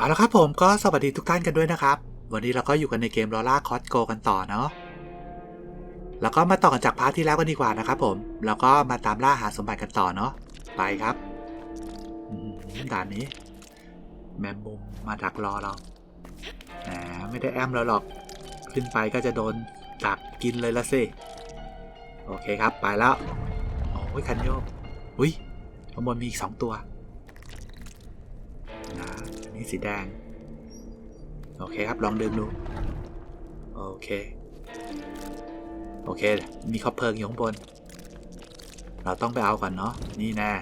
เอาละครับผมก็สวัสดีทุกท่านกันด้วยนะครับ วันนี้เราก็อยู่กันในเกมลอล่าคอสโกกันต่อเนาะแล้วก็มาต่อกันจากพาร์ทที่แล้วกันดีกว่านะครับผม แล้วก็มาตามล่าหาสมบัติกันต่อเนาะไปครับด่านนี้ แมมมุมมาดักรอเราแหมไม่ได้แอมเราหรอก ขึ้นไปก็จะโดนดักกินเลยละสิโอเคครับไปแล้วโอ้ยคันโยกอุ้ยข้างบนมีอีกสองตัว นนี้สีแดง โอเคครับ ลองดื่มดู โอเค โอเค มีคบเพลิงอยู่ข้างบน เราต้องไปเอาก่อนเนาะ นี่แน่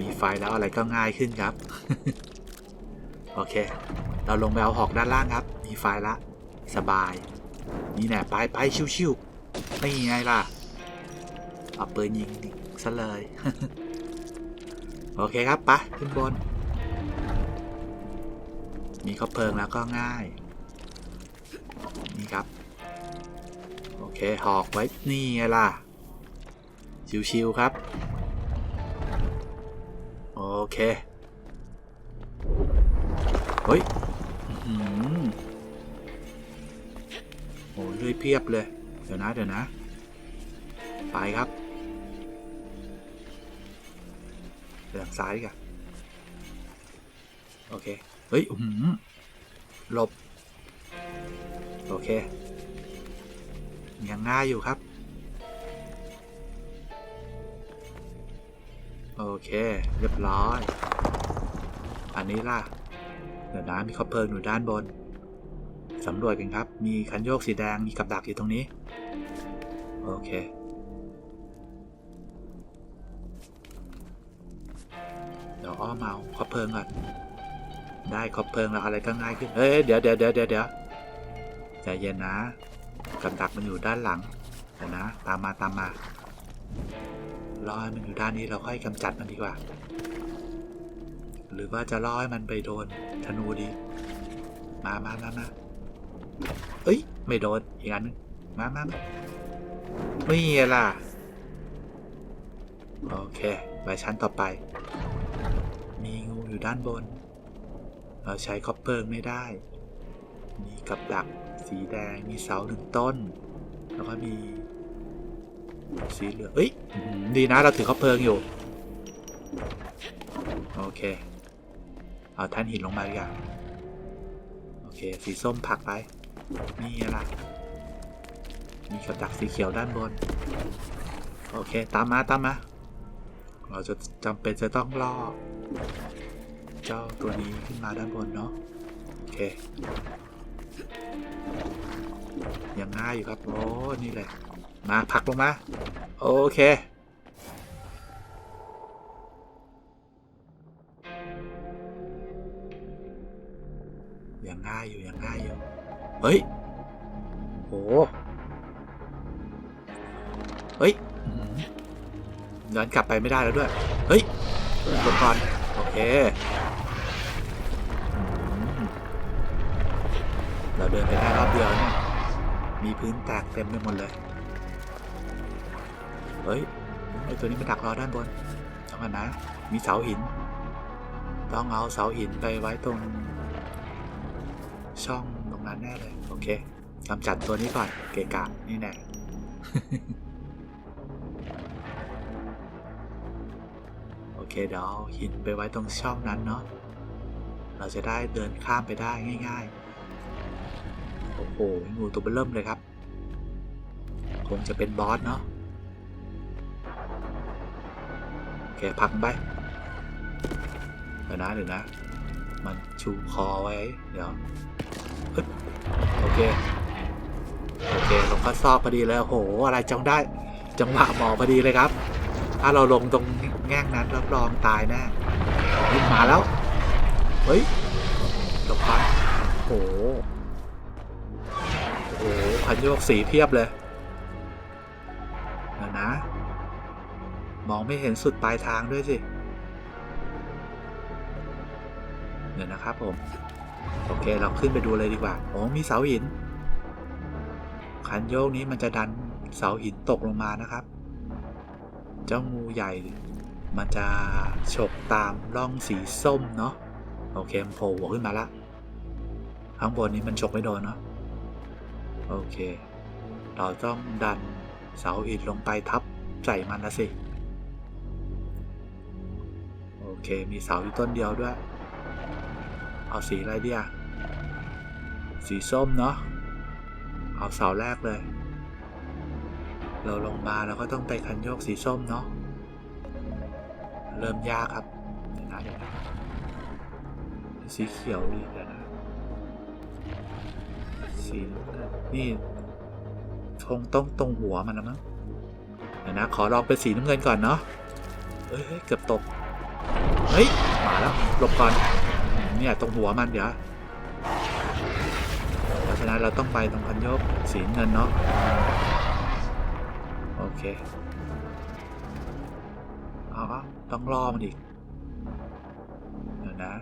มีไฟแล้วอะไรก็ง่ายขึ้นครับ โอเค เราลงไปเอาหอกด้านล่างครับ มีไฟละ สบาย นี่แน่ไปไปชิวๆนี่ไงล่ะ เอาปืนยิงซะเลย โอเคครับ ไปะขึ้นบน มีคบเพลิงแล้วก็ง่าย นี่ครับ โอเค หอกไว้ นี่ไงล่ะ ชิวๆครับ โอเค เฮ้ยโอ้เลื่อยเพียบเลย เดี๋ยวนะ เดี๋ยวนะ ไปครับเดินซ้ายดีกว่าโอเค เฮ้ยหือหลบ โอเค ยังง่ายอยู่ครับ โอเค เรียบร้อย อันนี้ล่ะ เดี๋ยวนะมีคบเพลิงอยู่ด้านบน สำรวจกันครับ มีคันโยกสีแดง มีกับดักอยู่ตรงนี้ โอเคเดี๋ยวอ้อมเอาคบเพลิงก่อน ได้คบเพลิงแล้วอะไรก็ง่ายขึ้นเฮ้ยเดี๋ยวเดี๋ยวเดี๋ยวเดี๋ยวเดี๋ยวใจเย็นนะกับดักมันอยู่ด้านหลังเดี๋ยวนะตามมาตามมารอให้มันอยู่ด้านนี้เราค่อยกำจัดมันดีกว่า หรือว่าจะล่อให้มันไปโดนธนูดี มามามามาเอ้ย ไม่โดนอีกอันนึงมามามาไม่ล่ะ โอเค ไปชั้นต่อไป มีงูอยู่ด้านบน เราใช้คอปเปอร์ไม่ได้ มีกับดักสีแดง มีเสาหนึ่งต้น แล้วก็มีสีเหลืองเอ้ย ดีนะเราถือคอปเปอร์อยู่ โอเค เอาท่านหินลงมาดีกว่าโอเค สีส้มผักไป นี่ไงล่ะ มีกับดักสีเขียวด้านบน โอเค ตามมาตามมา เราจะจำเป็นจะต้องล่อ จ้าตัวนี้ขึ้นมาด้านบนเนาะโอเคยังง่ายอยู่ครับโอ้นี่แหละมาผลักลงมา โอเคยังง่ายอยู่ยังง่ายอยู่เฮ้ยโหเฮ้ยย้อนกลับไปไม่ได้แล้วด้วย เฮ้ยกดก่อนโอเค เราเดินไปได้รอบเดียวเนี่ยมีพื้นแตกเต็มไปหมดเลย เฮ้ยไอตัวนี้มันดักรอด้านบนต้องกันนะ มีเสาหิน ต้องเอาเสาหินไปไว้ตรง ช่องตรงนั้นแน่เลย โอเคกำจัดตัวนี้ก่อน เกะกะนี่แน่โอเคเดี๋ยวเอาหินไปไว้ตรงช่องนั้นเนาะ เราจะได้เดินข้ามไปได้ง่าย ๆ หงูตัวเบอเริ่มเลยครับ คงจะเป็นบอสเนาะโอเคพักไปเดี๋ยวนะเดี๋ยวนะ มันชูคอไว้ เดี๋ยวโอเค โอเคลงก็ซอกพอดีเลยโอ้โห อะไรจังได้ จังหวะหมอพอดีเลยครับ ถ้าเราลงตรงแง่งนั้นรับรองตายแน่มาแล้ว เฮ้ยหลบก่อนโอ้โห ขันโยกสีเพียบเลยเดี๋ยวนะ มองไม่เห็นสุดปลายทางด้วยสิ เดี๋ยวนะครับผม โอเคเราขึ้นไปดูเลยดีกว่า โอ้มีเสาหิน คันโยกนี้มันจะดันเสาหินตกลงมานะครับ เจ้างูใหญ่ มันจะฉกตามร่องสีส้มเนาะ โอเคมันโผล่หัวขึ้นมาละ ข้างบนนี้มันฉกไม่โดนเนาะ โอเค เราต้องดันเสาอิฐลงไปทับใส่มันนะสิ โอเค มีเสาอยู่ต้นเดียวด้วย เอาสีอะไรดีอะสีส้มเนาะ เอาเสาแรกเลย เราลงมาเราก็ต้องไปคันโยกสีส้มเนาะ เริ่มยากครับเดี๋ยวนะเดี๋ยวนะสีเขียวดีเดี๋ยวนะ สี่นี่คงต้องตรงหัวมันนะมั้งเดี๋ยวนะ ขอลองเป็นสีน้ำเงินก่อนเนาะเอ้ยเกือบตก เฮ้ย มาแล้วหลบก่อนเนี่ยตรงหัวมันเดี๋ยวเพราะฉะนั้นเราต้องไปตรงคันยกสีเงินเนาะโอเคเอาเอาต้องรอมันอีกเดี๋ยวนะ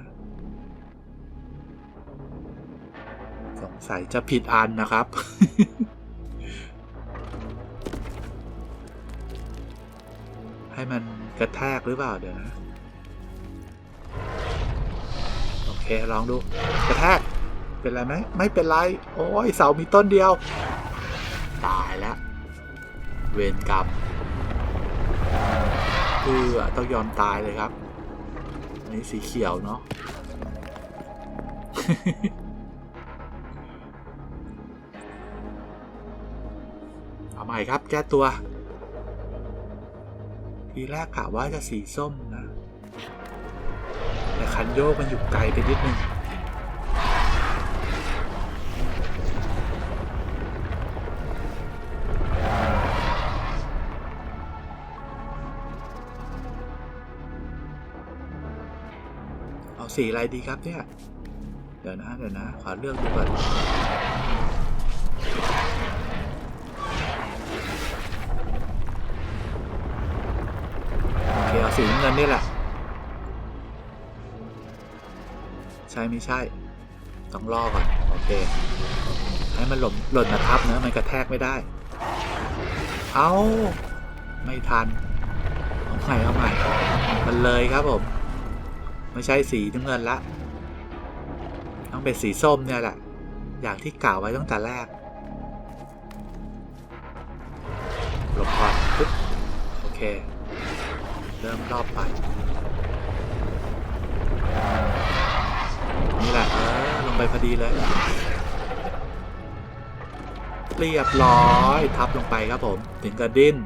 สงสัยจะผิดอันนะครับ ให้มันกระแทกหรือเปล่าเดี๋ยวนะ โอเค ลองดู กระแทก เป็นไรไหม ไม่เป็นไร โอ้ย เสามีต้นเดียว ตายแล้ว เวรกรรมคือต้องยอมตายเลยครับนนี้สีเขียวเนาะ อาใหม่ครับ แก้ตัว ทีแรกกะว่าจะสีส้มนะ แต่คันโยกมันอยู่ไกลไปนิดนึงเอาสีอะไรดีครับเนี่ย เดี๋ยวนะ เดี๋ยวนะ ขอเลือกดูก่อน สีน้ำเงินนี่แหละ ใช่ไม่ใช่ ต้องรอก่อน โอเค ให้มันหล่นหล่นมาทับเนะมันกระแทกไม่ได้ เอาไม่ทันเอาใหม่เอาใหม่มันเลยครับผม ไม่ใช่สีน้ำเงินละ ต้องเป็นสีส้มเนี่ยแหละ อย่างที่กล่าวไว้ตั้งแต่แรกหลบก่อนปึ๊บโอเค เริ่มรอบไปนี่แหละเออลงไปพอดีเลยเรียบร้อยทับลงไปครับผม ถึงกระดิ้น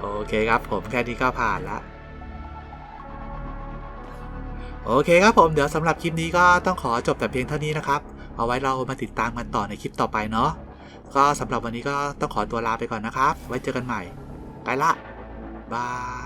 โอเคครับผมแค่นี้ก็ผ่านละโอเคครับผมเดี๋ยวสำหรับคลิปนี้ก็ต้องขอจบแต่เพียงเท่านี้นะครับ เอาไว้เรามาติดตามกันต่อในคลิปต่อไปเนาะก็สำหรับวันนี้ก็ต้องขอตัวลาไปก่อนนะครับ ไว้เจอกันใหม่ ไปละ บาย